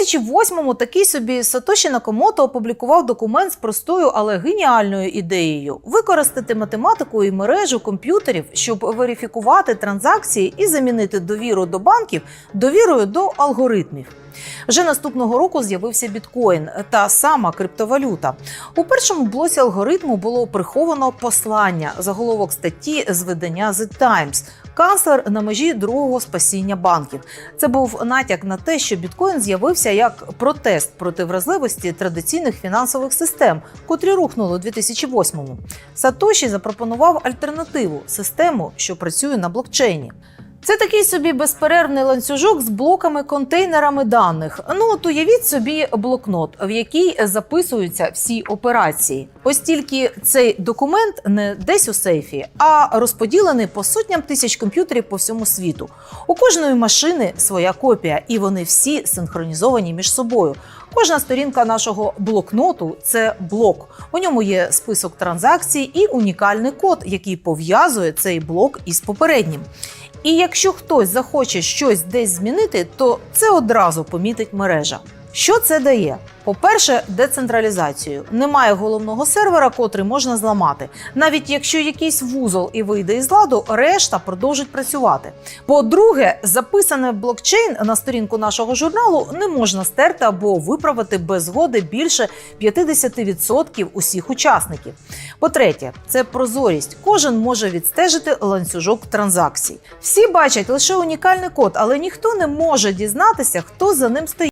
2008-му такий собі Сатоші Накамото опублікував документ з простою, але геніальною ідеєю використати математику і мережу комп'ютерів, щоб верифікувати транзакції і замінити довіру до банків довірою до алгоритмів. Вже наступного року з'явився біткоін, та сама криптовалюта. У першому блоці алгоритму було приховано послання, заголовок статті з видання The Times. Канцлер на межі другого спасіння банків. Це був натяк на те, що біткоін з'явився як протест проти вразливості традиційних фінансових систем, котрі рухнули у 2008-му. Сатоші запропонував альтернативу систему, що працює на блокчейні. Це такий собі безперервний ланцюжок з блоками контейнерами даних. Ну от уявіть собі блокнот, в який записуються всі операції. Ось тільки цей документ не десь у сейфі, а розподілений по сотням тисяч комп'ютерів по всьому світу. У кожної машини своя копія, і вони всі синхронізовані між собою. Кожна сторінка нашого блокноту це блок. У ньому є список транзакцій і унікальний код, який пов'язує цей блок із попереднім. І якщо хтось захоче щось десь змінити, то це одразу помітить мережа. Що це дає? По-перше, децентралізацію. Немає головного сервера, котрий можна зламати. Навіть якщо якийсь вузол і вийде із ладу, решта продовжить працювати. По-друге, записане в блокчейн на сторінку нашого журналу не можна стерти або виправити без згоди більше 50% усіх учасників. По-третє, це прозорість. Кожен може відстежити ланцюжок транзакцій. Всі бачать лише унікальний код, але ніхто не може дізнатися, хто за ним стоїть.